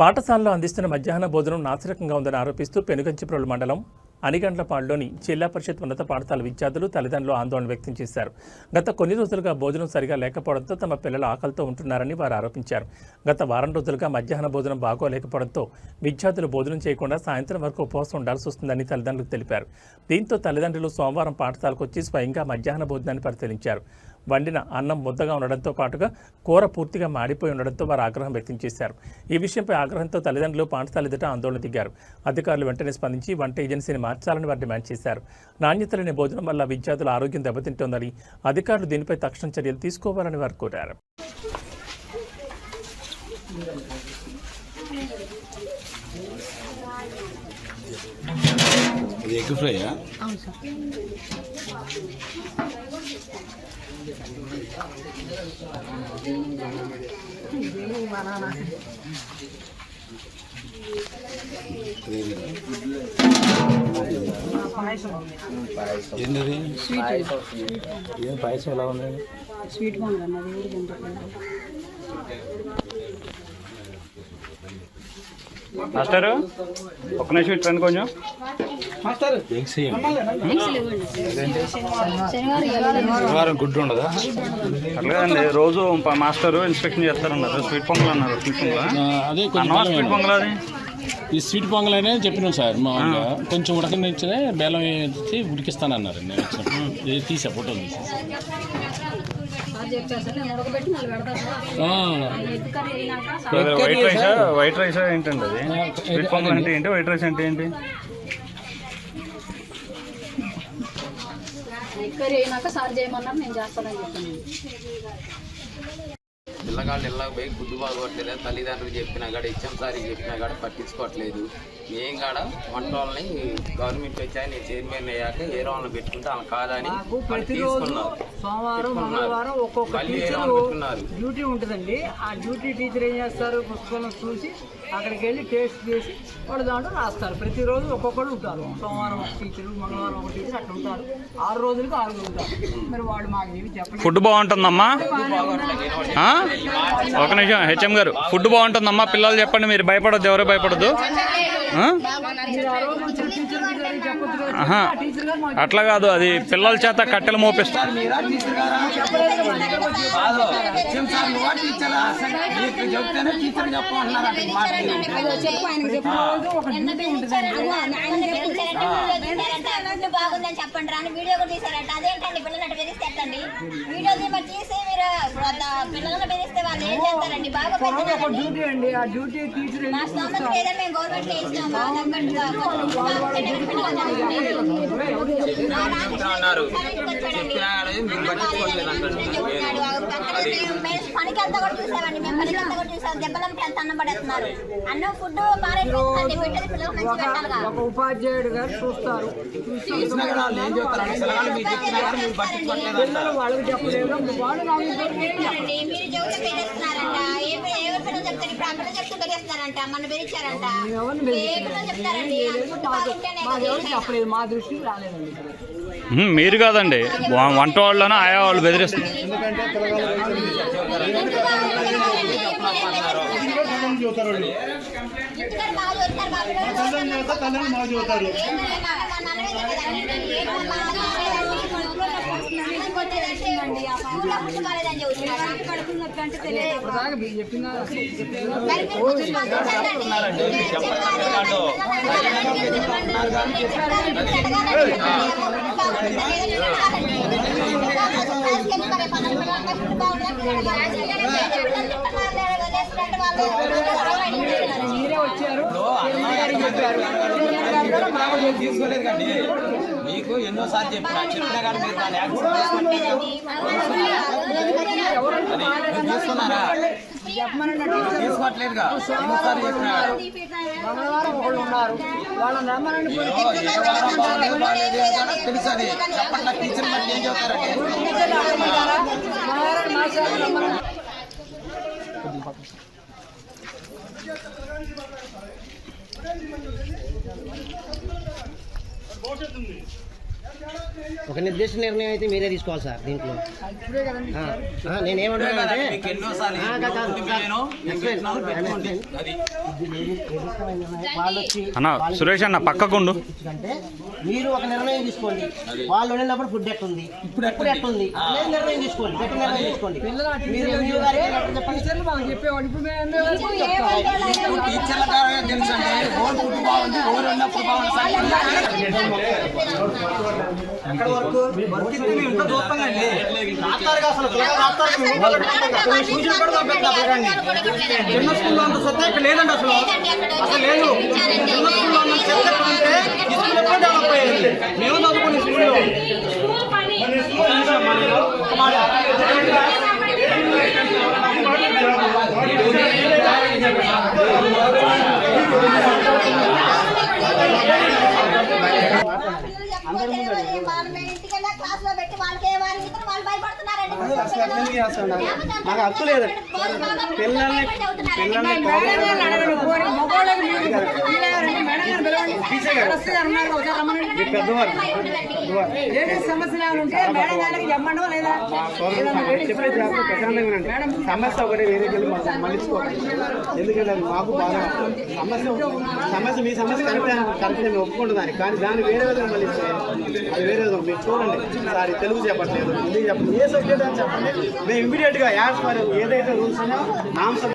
పాఠశాలలో అందిస్తున్న మధ్యాహ్న భోజనం నాసిరకంగా ఉందని ఆరోపిస్తూ పెనుగంచిప్రోలు మండలం అనిగండ్లపాడులోని జిల్లా పరిషత్ ఉన్నత పాఠశాల విద్యార్థులు తల్లిదండ్రులు ఆందోళన వ్యక్తం చేశారు. గత కొన్ని రోజులుగా భోజనం సరిగా లేకపోవడంతో తమ పిల్లలు ఆకలితో ఉంటున్నారని వారు ఆరోపించారు. గత వారం రోజులుగా మధ్యాహ్న భోజనం బాగోలేకపోవడంతో విద్యార్థులు భోజనం చేయకుండా సాయంత్రం వరకు ఉపవాసం ఉండాల్సి వస్తుందని తల్లిదండ్రులు తెలిపారు. దీంతో తల్లిదండ్రులు సోమవారం పాఠశాలకు వచ్చి స్వయంగా మధ్యాహ్న భోజనాన్ని పరిశీలించారు. వండిన అన్నం ముద్దగా ఉండడంతో పాటుగా కూర పూర్తిగా మాడిపోయి ఉండడంతో వారు ఆగ్రహం వ్యక్తం చేశారు. ఈ విషయంపై ఆగ్రహంతో తల్లిదండ్రులు పాఠశాల ఎదుట ఆందోళన దిగారు. అధికారులు వెంటనే స్పందించి వంట ఏజెన్సీని మార్చాలని వారు డిమాండ్ చేశారు. నాణ్యత లేని భోజనం వల్ల విద్యార్థుల ఆరోగ్యం దెబ్బతింటోందని అధికారులు దీనిపై తక్షణ చర్యలు తీసుకోవాలని వారు కోరారు. ఇది ఎగ్ ఫ్రైయా అవును సార్. ఏంటది? ఏం పాయసం ఎలా ఉంది? స్వీట్ బాగుంది అన్నది మాస్టారు ఒక్క నిమిషం ఇటు రండి కొంచెం. శనివారం శనివారం గుడ్డు ఉండదా? అట్లాగండి రోజు మాస్టారు ఇన్స్పెక్షన్ చేస్తారన్నారు. స్వీట్ పొంగల్ అన్నారు స్వీట్ పొంగల్? స్వీట్. పొంగల్ అది? ఈ స్వీట్ పొంగల్ అనేది చెప్పినాం సార్ మామూలుగా కొంచెం ఉడకనిచ్చే బెల్లం వేసి ఉడికిస్తానన్నారు నేను. వచ్చినప్పుడు ఇది తీసా. అదే వైట్ రైస్? వైట్ రైస్ ఏంటండి అది? స్వీట్ పొంగల్ అంటే ఏంటి? వైట్ రైస్ అంటే ఏంటి? ఎగ్ అయినాక సార్ చేయమన్నారు నేను చేస్తానని చెప్పాను. పిల్లగాళ్ళు ఇళ్ళకి పోయి గుడ్డు బాగోట్లేదు? తల్లిదండ్రులు చెప్పినా కాడ ఇచ్చాం సార్ చెప్పినా కాడ పట్టించుకోవట్లేదు. మేము కాడ వంట వాళ్ళని గవర్నమెంట్ వచ్చాయి నేను చైర్మన్ అయ్యాక ఏ వాళ్ళని పెట్టుకుంటే అలా కాదని వాళ్ళు సోమవారం. మంగళవారం ఒక్కొక్క ఏ టీచర్ వాళ్ళని డ్యూటీ ఉంటుందండి. ఆ డ్యూటీ టీచర్ ఏం చేస్తారు? పుస్తకాలను చూసి అక్కడికి వెళ్ళి టేస్ట్ చేసి వాడు దాంట్లో రాస్తారు. ప్రతిరోజు ఒక్కొక్కరు ఉంటారు. సోమవారం ఒక టీచరు మంగళవారం ఒక టీచర్ అట్లా ఉంటారు. ఆరు రోజులకు ఆరుగురు ఉంటారు. మరి వాడు మాకు ఏమి చెప్పలేదు ఫుడ్ బాగుంటుందమ్మా? ఆ? ఒక నిమిషం హెచ్ఎం గారు. ఫుడ్ బాగుంటుందమ్మా పిల్లలు చెప్పండి మీరు. భయపడొద్దు ఎవరు భయపడద్దు? అట్లా కాదు అది పిల్లల చేత కట్టెలు మోపిస్తారు బాగుందని చెప్పండి రాని వీడియో కూడా తీసారట అదేంటండి పిల్లలు బెదిరిస్తే ఎట్టండి వీడియో తీసి తీసి మీరు అంత పిల్లలను బెదిరిస్తే వాళ్ళు ఏం చేస్తారండి బాగా మా స్తోమత ఏదో మేము గవర్నమెంట్ అంటే పనికి అంతా కూడా చూసామండి మేము పనికి అంతా కూడా చూసాం దెబ్బలంకి ఎంత అన్నం పడేస్తున్నారు అన్నం ఫుడ్ పారేటువంటి పెట్టేది పిల్లలకు మంచి పెట్టాలిగా ఒక ఉపాధ్యాయుడు గారు చూస్తారు చూసి తెలిసినా కూడా వాళ్ళు ఏం చెప్తారు? పిల్లగాళ్ళు మీరు చెప్పినా పట్టించుకోవట్లేదు వాళ్ళకి చెప్పలేదు. వాళ్ళు చెప్పలేదు. మా దృష్టికి రాలేదండి కాదండి. వంట వాళ్ళను ఆయా వాళ్ళు మా పిల్లలు చదువుతారు. ఏంటంటే మా మా తీసుకోలేదు కండి మీకు ఎన్నోసార్లు చెప్పినా చెప్పినా కానీ మీరు అది మీరు తీసుకున్నారా? తీసుకోవట్లేదుగా. ఎన్నోసార్లు చెప్పినా. మంగళవారం ఒకళ్ళు ఉన్నారు. వాళ్ళని రమ్మనండి తెలుసు అది. చెప్పండి టీచర్ బట్టి ఏం చెప్తారంటే మంగళవారం మాస్టర్ రమ్మనండి ఒక నిర్దిష్ట నిర్ణయం అయితే మీరే తీసుకోవాలి సార్ దీంట్లో. వచ్చి అన్న సురేష్ అన్న పక్కకుండు అంటే మీరు ఒక నిర్ణయం తీసుకోండి. వాళ్ళు వెళ్ళినప్పుడు ఫుడ్ ఎట్టుంది? ఇప్పుడు ఎట్టుంది? లేదు నిర్ణయం తీసుకోండి. గట్టి నిర్ణయం తీసుకోండి. చెప్పండి. ఇప్పుడు చిన్న స్కూల్లో అంత శ్రద్ధ ఇక్కడ లేదండి అసలు. అసలు లేదు. చిన్న స్కూల్లో ఈ స్కూల్ ఎప్పుడో డెవలప్ అయ్యేది? మేము చదువుకునే స్కూల్లో ఒక మాట. అందరూ ఇంటికి వెళ్ళి క్లాస్లో పెట్టి వాళ్ళకే వారి ఇతరు వాళ్ళు భయపడుతున్నారండి? నాకు? హక్కు లేదు. పిల్లల్ని పిల్లల్ని మగవాళ్ళకి సమస్య ఒకటి వేరే ఎందుకంటే మాకు బాగా సమస్య సమస్య మీ సమస్య కరెక్ట్ కరెక్ట్ నేను ఒప్పుకుంటున్నాను కానీ దాన్ని వేరే విధంగా మళ్ళిస్తే అది వేరే విధంగా మీరు చూడండి. సారీ తెలుగు చెప్పట్లేదు హిందీ చెప్పండి ఏ సబ్జెక్ట్ అని చెప్పండి. మేము ఇమీడియట్గా యాజ్ ఫర్ ఏదైతే రూల్స్ ఉన్నాయో నామ్స్